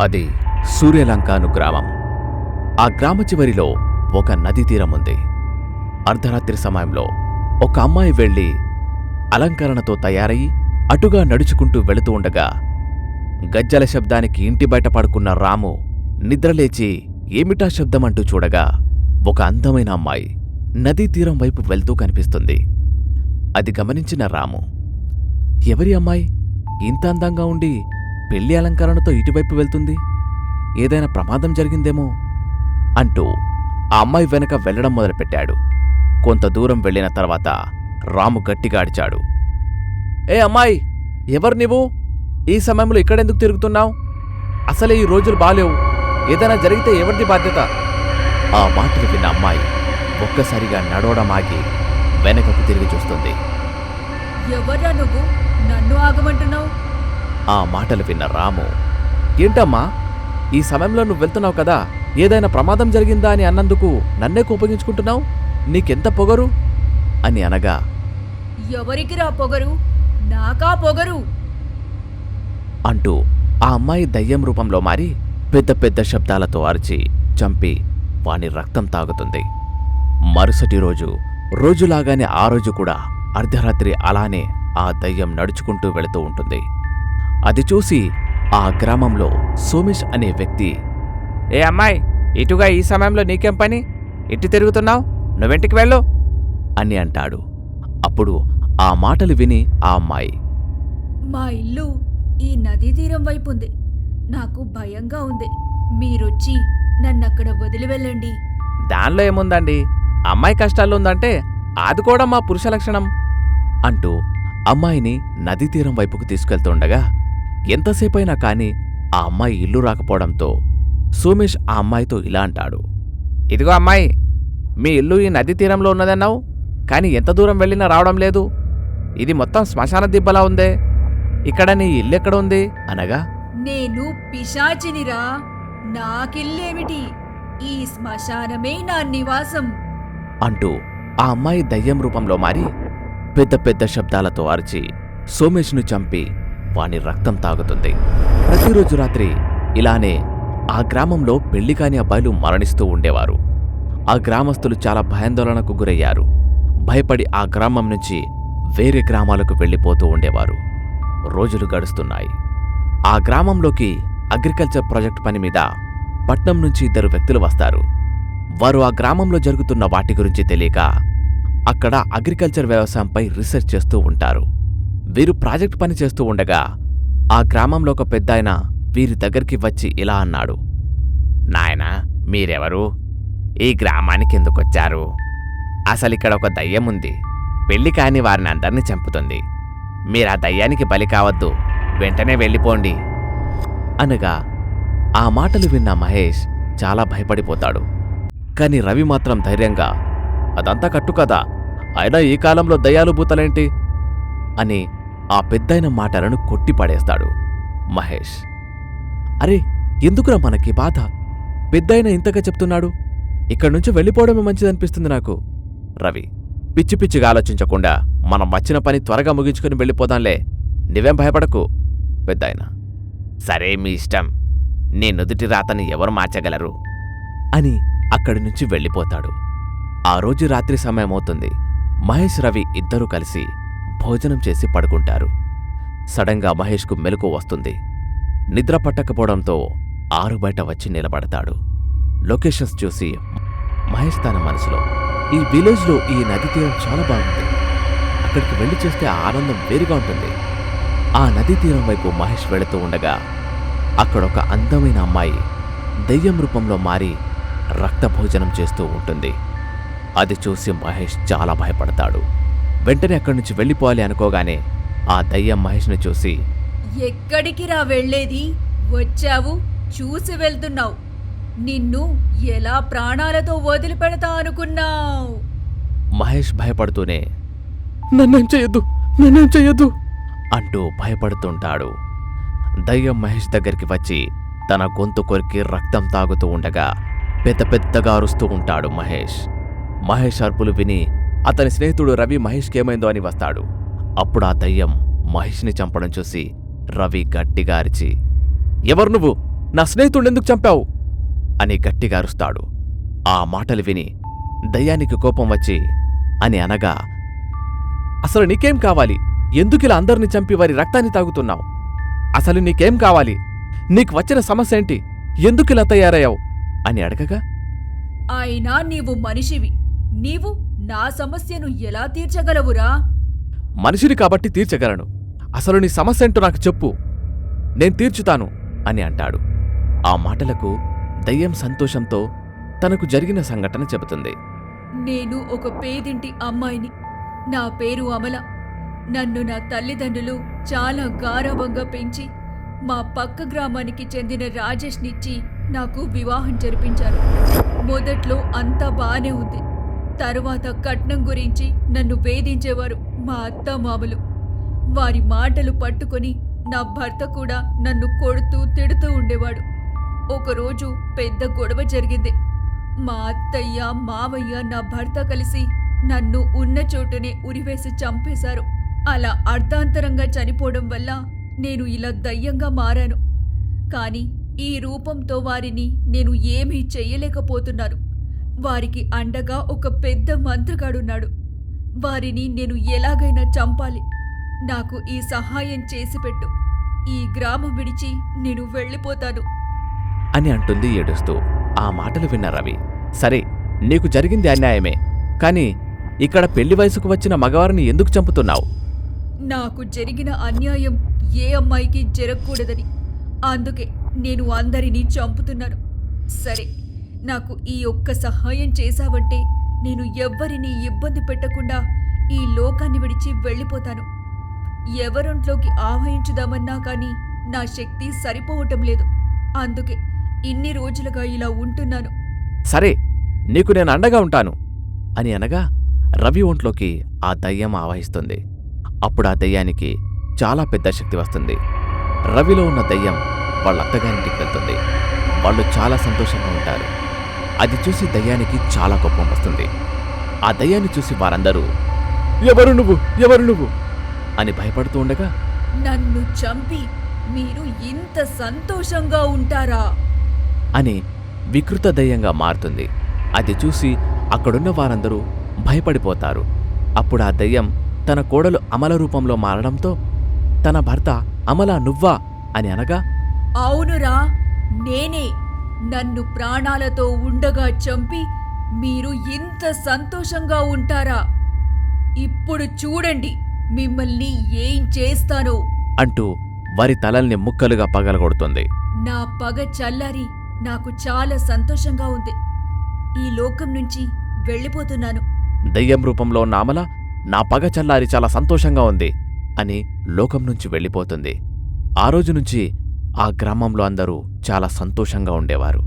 అది సూర్యలంకాను గ్రామం. ఆ గ్రామ చివరిలో ఒక నది తీరం ఉంది. అర్ధరాత్రి సమయంలో ఒక అమ్మాయి వెళ్ళి అలంకరణతో తయారయి అటుగా నడుచుకుంటూ వెళుతూ ఉండగా గజ్జల శబ్దానికి ఇంటి బయట పడుకున్న రాము నిద్రలేచి ఏమిటా శబ్దం అంటూ చూడగా ఒక అందమైన అమ్మాయి నదీ తీరం వైపు వెళ్తూ కనిపిస్తుంది. అది గమనించిన రాము ఎవరి అమ్మాయి? ఇంత అందంగా ఉండి పెళ్ళి అలంకరణతో ఇటువైపు వెళ్తుంది. ఏదైనా ప్రమాదం జరిగిందేమో అంటూ ఆ అమ్మాయి వెనక వెళ్ళడం మొదలుపెట్టాడు. కొంత దూరం వెళ్ళిన తర్వాత రాము గట్టిగా అడిచాడు ఏ అమ్మాయి ఎవరు నీవు? ఈ సమయంలో ఇక్కడెందుకు తిరుగుతున్నావు? అసలే ఈ రోజులు బాలేవు. ఏదైనా జరిగితే ఎవరిది బాధ్యత? ఆ మాటలు విన్న అమ్మాయి ఒక్కసారిగా నడవడం ఆగి వెనకకు తిరిగి చూస్తుంది. ఎవరా నువ్వు? నన్ను ఆగమంటున్నావు? ఆ మాటలు విన్న రాము ఏంటమ్మా? ఈ సమయంలో నువ్వు వెళ్తున్నావు కదా? ఏదైనా ప్రమాదం జరిగిందా అని అన్నందుకు నన్నే కోపగించుకుంటున్నావు? నీకెంత పొగరు? అని అనగా ఎవరికి రా పొగరు? నాకా పొగరు? అంటూ ఆ అమ్మాయి దయ్యం రూపంలో మారి పెద్ద పెద్ద శబ్దాలతో అరిచి చంపి వాని రక్తం తాగుతుంది. మరుసటి రోజు రోజులాగానే ఆ రోజు కూడా అర్ధరాత్రి అలానే ఆ దయ్యం నడుచుకుంటూ వెళుతూ ఉంటుంది. అది చూసి ఆ గ్రామంలో సోమేష్ అనే వ్యక్తి ఏ అమ్మాయి ఇటుగా ఈ సమయంలో నీకేం పని? ఇటు తిరుగుతున్నావు? నువ్వెంటికి వెళ్ళు? అని అంటాడు. అప్పుడు ఆ మాటలు విని ఆ అమ్మాయి మా ఇల్లు ఈ నదీ తీరం వైపు ఉంది. నాకు భయంగా ఉంది. మీరొచ్చి నన్నక్కడ వదిలి వెళ్ళండి. దానిలో ఏముందండి? అమ్మాయి కష్టాల్లో ఉందంటే ఆదుకోవడం మా పురుష లక్షణం. అంటూ అమ్మాయిని నదీ తీరం వైపుకు తీసుకెళ్తుండగా ఎంతసేపైనా కాని ఆ అమ్మాయి ఇల్లు రాకపోవడంతో సోమేష్ ఆ అమ్మాయితో ఇలా అంటాడు. ఇదిగో అమ్మాయి మీ ఇల్లు ఈ నదీ తీరంలో ఉన్నదన్నావు కాని ఎంత దూరం వెళ్ళినా రావడం లేదు. ఇది మొత్తం శ్మశాన దిబ్బలా ఉందే. ఇక్కడ నీ ఇల్లెక్కడ ఉంది? అనగా నేను పిశాచినిరా. నాకిల్లేమిటి? ఈ శ్మశానమే నా నివాసం. అంటూ ఆ అమ్మాయి దయ్యం రూపంలో మారి పెద్ద పెద్ద శబ్దాలతో అరిచి సోమేష్ను చంపి వాని రక్తం తాగుతుంది. ప్రతిరోజు రాత్రి ఇలానే ఆ గ్రామంలో పెళ్ళి కాని అబ్బాయిలు మరణిస్తూ ఉండేవారు. ఆ గ్రామస్తులు చాలా భయాందోళనకు గురయ్యారు. భయపడి ఆ గ్రామం నుంచి వేరే గ్రామాలకు వెళ్ళిపోతూ ఉండేవారు. రోజులు గడుస్తున్నాయి. ఆ గ్రామంలోకి అగ్రికల్చర్ ప్రాజెక్ట్ పని మీద పట్నం నుంచి ఇద్దరు వ్యక్తులు వస్తారు. వారు ఆ గ్రామంలో జరుగుతున్న వాటి గురించి తెలియక అక్కడ అగ్రికల్చర్ వ్యవసాయంపై రీసెర్చ్ చేస్తూ ఉంటారు. వీరు ప్రాజెక్ట్ పని చేస్తూ ఉండగా ఆ గ్రామంలో ఒక పెద్దాయన వీరి దగ్గరికి వచ్చి ఇలా అన్నాడు. నాయనా మీరెవరు? ఈ గ్రామానికి ఎందుకొచ్చారు? అసలు ఇక్కడ ఒక దయ్యం ఉంది పెళ్ళి కాని వారిని అందరినీ చంపుతుంది. మీరు ఆ దయ్యానికి బలి కావద్దు. వెంటనే వెళ్ళిపోండి. అనగా ఆ మాటలు విన్న మహేష్ చాలా భయపడిపోతాడు. కాని రవి మాత్రం ధైర్యంగా అదంతా కట్టు కదా. అయినా ఈ కాలంలో దయ్యాలు భూతలేంటి? అని ఆ పెద్దయిన మాటలను కొట్టిపడేస్తాడు. మహేష్. అరే ఎందుకురా మనకి బాధ? పెద్దయిన ఇంతగా చెప్తున్నాడు. ఇక్కడి నుంచి వెళ్ళిపోవడమే మంచిదనిపిస్తుంది నాకు. రవి. పిచ్చి పిచ్చిగా ఆలోచించకుండా మనం వచ్చిన పని త్వరగా ముగించుకుని వెళ్ళిపోదాంలే. నువ్వేం భయపడకు పెద్దాయన. సరే మీ ఇష్టం. నీ నుదుటి రాతని ఎవరు మార్చగలరు? అని అక్కడి నుంచి వెళ్ళిపోతాడు. ఆ రోజు రాత్రి సమయమవుతుంది. మహేష్ రవి ఇద్దరూ కలిసి భోజనం చేసి పడుకుంటారు. సడన్గా మహేష్కు మెలకు వస్తుంది. నిద్ర పట్టకపోవడంతో ఆరు బయట వచ్చి నిలబడతాడు. లొకేషన్స్ చూసి మహేష్ తన మనసులో ఈ విలేజ్లో ఈ నది తీరం చాలా బాగుంది. అక్కడికి వెళ్ళి చేస్తే ఆనందం వేరుగా ఉంటుంది. ఆ నదీ తీరం వైపు మహేష్ వెళుతూ ఉండగా అక్కడొక అందమైన అమ్మాయి దెయ్యం రూపంలో మారి రక్త భోజనం చేస్తూ ఉంటుంది. అది చూసి మహేష్ చాలా భయపడతాడు. వెంటనే అక్కడి నుంచి వెళ్ళిపోవాలి అనుకోగానే ఆ దయ్యం మహేష్ను చూసి ఎక్కడికి రా వెళ్ళేది? వచ్చావు చూసి వెళ్తున్నావు. నిన్ను ఎలా ప్రాణాలతో వదిలిపెడతా అనుకున్నావు? మహేష్ భయపడుతూనే నన్నేం చెయ్యొద్దు నన్నేం చెయ్యొద్దు అంటూ భయపడుతుంటాడు. దయ్యం మహేష్ దగ్గరికి వచ్చి తన గొంతు కొరికి రక్తం తాగుతూ ఉండగా పెద్ద పెద్దగా అరుస్తూ ఉంటాడు మహేష్. మహేష్ అరుపులు విని అతని స్నేహితుడు రవి మహేష్కి ఏమైందో అని వస్తాడు. అప్పుడు ఆ దయ్యం మహేష్ని చంపడం చూసి రవి గట్టిగా అరిచి ఎవరు నువ్వు? నా స్నేహితుడెందుకు చంపావు? అని గట్టిగా అరుస్తాడు. ఆ మాటలు విని దయ్యానికి కోపం వచ్చి అని అనగా అసలు నీకేం కావాలి? ఎందుకిలా అందరిని చంపి వారి రక్తాన్ని తాగుతున్నావు? అసలు నీకేం కావాలి? నీకు వచ్చిన సమస్య ఏంటి? ఎందుకిలా తయారయ్యావు? అని అడగగా అయినా నీవు మనిషివి. నీవు నా సమస్యను ఎలా తీర్చగలవురా? మనిషిని కాబట్టి తీర్చగలను. అసలు నీ సమస్య ఏంటో నాకు చెప్పు. నేను తీర్చుతాను అని అంటాడు. ఆ మాటలకు దయ్యం సంతోషంతో తనకు జరిగిన సంఘటన చెబుతుంది. నేను ఒక పేదింటి అమ్మాయిని. నా పేరు అమల. నన్ను నా తల్లిదండ్రులు చాలా గారవంగా పెంచి మా పక్క గ్రామానికి చెందిన రాజేష్నిచ్చి నాకు వివాహం జరిపించారు. మొదట్లో అంతా బానే ఉంది. తరువాత కట్నం గురించి నన్ను వేధించేవారు మా అత్త మామలు. వారి మాటలు పట్టుకొని నా భర్త కూడా నన్ను కొడుతూ తిడుతూ ఉండేవాడు. ఒకరోజు పెద్ద గొడవ జరిగింది. మా అత్తయ్య మావయ్య నా భర్త కలిసి నన్ను ఉన్న చోటునే ఉరివేసి చంపేశారు. అలా అర్ధాంతరంగా చనిపోవడం వల్ల నేను ఇలా దయ్యంగా మారాను. కానీ ఈ రూపంతో వారిని నేను ఏమీ చేయలేకపోతున్నారు. వారికి అండగా ఒక పెద్ద మంత్రగాడున్నాడు. వారిని నేను ఎలాగైనా చంపాలి. నాకు ఈ సహాయం చేసి పెట్టు. ఈ గ్రామం విడిచి నేను వెళ్ళిపోతాను. అని అంటుంది ఏడుస్తూ. ఆ మాటలు విన్న రవి సరే నీకు జరిగింది అన్యాయమే కాని ఇక్కడ పెళ్ళి వయసుకు వచ్చిన మగవారిని ఎందుకు చంపుతున్నావు? నాకు జరిగిన అన్యాయం ఏ అమ్మాయికి జరగకూడదని. అందుకే నేను అందరినీ చంపుతున్నాను. సరే. నాకు ఈ ఒక్క సహాయం చేశావంటే నేను ఎవ్వరిని ఇబ్బంది పెట్టకుండా ఈ లోకాన్ని విడిచి వెళ్ళిపోతాను. ఎవరొంట్లోకి ఆవహించుదామన్నా కానీ నా శక్తి సరిపోవటం లేదు. అందుకే ఇన్ని రోజులుగా ఇలా ఉంటున్నాను. సరే నీకు నేను అండగా ఉంటాను అని అనగా రవి ఒంట్లోకి ఆ దయ్యం ఆవహిస్తుంది. అప్పుడు ఆ దయ్యానికి చాలా పెద్ద శక్తి వస్తుంది. రవిలో ఉన్న దయ్యం వాళ్ళ అత్తగారింటికి వెళ్తుంది. వాళ్ళు చాలా సంతోషంగా ఉంటారు. అది చూసి దయ్యానికి చాలా కోపం వస్తుంది. ఆ దయ్యాన్ని చూసి వారందరూ ఎవరు నువ్వు? ఎవరు నువ్వు? అని భయపడుతూ ఉండగా నన్ను చంపి మీరు ఇంత సంతోషంగా ఉంటారా? అని వికృత దయ్యంగా మారుతుంది. అది చూసి అక్కడున్న వారందరూ భయపడిపోతారు. అప్పుడు ఆ దయ్యం తన కోడలు అమల రూపంలో మారడంతో తన భర్త అమల నువ్వా? అని అనగా అవునురా నేనే. నన్ను ప్రాణాలతో ఉండగా చంపి మీరు ఇంత సంతోషంగా ఉంటారా? ఇప్పుడు చూడండి మిమ్మల్ని ఏం చేస్తానో. అంటూ వారి తలల్ని ముక్కలుగా పగలగొడుతుంది. నా పగ చల్లారి నాకు చాలా సంతోషంగా ఉంది. ఈ లోకం నుంచి వెళ్ళిపోతున్నాను. దయ్యం రూపంలో ఉన్న అమల నా పగ చల్లారి చాలా సంతోషంగా ఉంది అని లోకం నుంచి వెళ్ళిపోతుంది. ఆ రోజు నుంచి ఆ గ్రామంలో అందరూ చాలా సంతోషంగా ఉండేవారు.